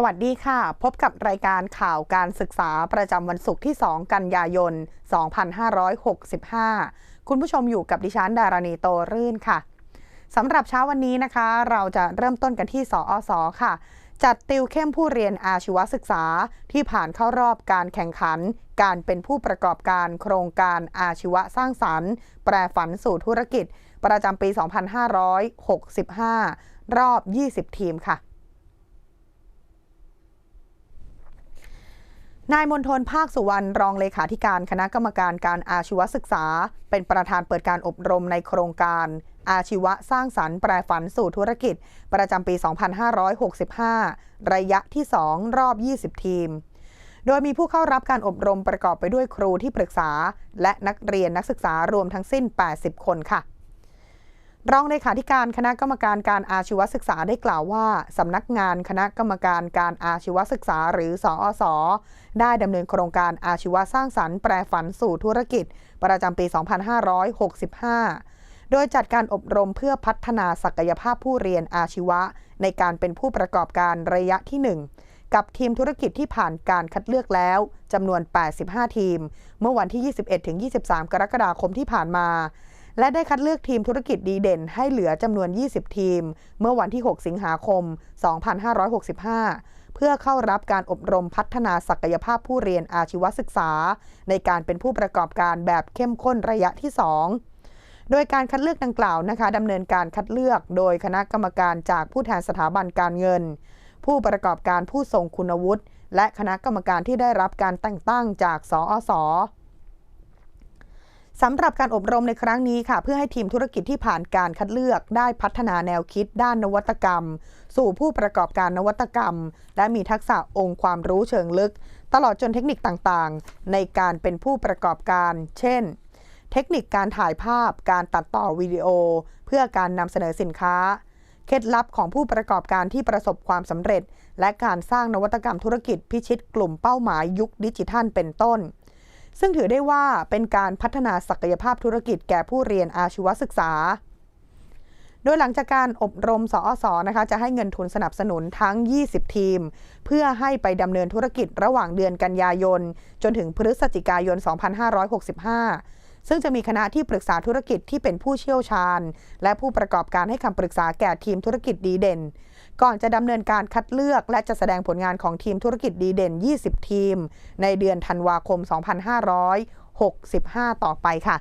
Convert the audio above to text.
สวัสดีค่ะ พบกับรายการข่าวการศึกษาประจำวันศุกร์ที่ 2 กันยายน 2565 คุณผู้ชมอยู่กับดิฉันดารณีโตรื่นค่ะสำหรับเช้าวันนี้นะคะ เราจะเริ่มต้นกันที่สอสอค่ะ จัดติวเข้มผู้เรียนอาชีวศึกษาที่ผ่านเข้ารอบการแข่งขัน การเป็นผู้ประกอบการโครงการอาชีวะสร้างสรรค์ แปรฝันสู่ธุรกิจ ประจำปี 2565 รอบ 20 ทีมค่ะ นายมนทนภาคสุวรรณรองเลขาธิการคณะกรรมการการอาชีวศึกษา เป็นประธานเปิดการอบรมในโครงการ อาชีวะสร้างสรรค์แปรฝันสู่ธุรกิจ ประจำปี 2565 ระยะที่ 2 รอบ 20 ทีม โดยมีผู้เข้ารับการอบรมประกอบไปด้วยครูที่ปรึกษา และนักเรียนนักศึกษารวมทั้งสิ้น 80 คนค่ะ รองเลขาธิการคณะกรรมการการอาชีวศึกษาได้กล่าวว่า สำนักงานคณะกรรมการการอาชีวศึกษาหรือสอสอได้ดำเนินโครงการอาชีวสร้างสรรค์แปรฝันสู่ธุรกิจ ประจำปี 2565 โดยจัดการอบรมเพื่อพัฒนาศักยภาพผู้เรียนอาชีวะ ในการเป็นผู้ประกอบการระยะที่ 1กับทีมธุรกิจที่ผ่านการคัดเลือกแล้วจำนวน 85 ทีม เมื่อวันที่ 21-23 กรกฎาคมที่ผ่านมา และได้คัดเลือกทีมธุรกิจดีเด่นให้เหลือจำนวน 20 ทีม เมื่อวันที่ 6 สิงหาคม 2565 เพื่อเข้ารับการอบรมพัฒนาศักยภาพผู้เรียนอาชีวศึกษา ในการเป็นผู้ประกอบการแบบเข้มข้นระยะที่ 2โดยการคัดเลือกดังกล่าวนะคะดำเนินการคัดเลือกโดยคณะกรรมการจากผู้แทนสถาบันการเงิน ผู้ประกอบการผู้ทรงคุณวุฒิ และคณะกรรมการที่ได้รับการแต่งตั้งจากสอส สำหรับการอบรมในครั้งนี้ค่ะ เพื่อให้ทีมธุรกิจที่ผ่านการคัดเลือกได้พัฒนาแนวคิดด้านนวัตกรรม สู่ผู้ประกอบการนวัตกรรม และมีทักษะองค์ความรู้เชิงลึก ตลอดจนเทคนิคต่างๆ ในการเป็นผู้ประกอบการ เช่น เทคนิคการถ่ายภาพ การตัดต่อวิดีโอ เพื่อการนำเสนอสินค้า เคล็ดลับของผู้ประกอบการที่ประสบความสำเร็จ และการสร้างนวัตกรรมธุรกิจพิชิตกลุ่มเป้าหมายยุคดิจิทัลเป็นต้น ซึ่งถือได้ว่าเป็นการพัฒนาศักยภาพธุรกิจแก่ผู้เรียนอาชีวศึกษา โดยหลังจากการอบรมสอสอนะคะ จะให้เงินทุนสนับสนุนทั้ง 20 ทีม เพื่อให้ไปดำเนินธุรกิจระหว่างเดือนกันยายน จนถึงพฤศจิกายน 2565 ซึ่งจะมีคณะที่ปรึกษาธุรกิจที่เป็นผู้เชี่ยวชาญ และผู้ประกอบการให้คำปรึกษาแก่ทีมธุรกิจดีเด่น ก่อนจะดำเนินการคัดเลือกและจะแสดงผลงานของทีมธุรกิจดีเด่น 20 ทีม ในเดือนธันวาคม 2565 ต่อไปค่ะ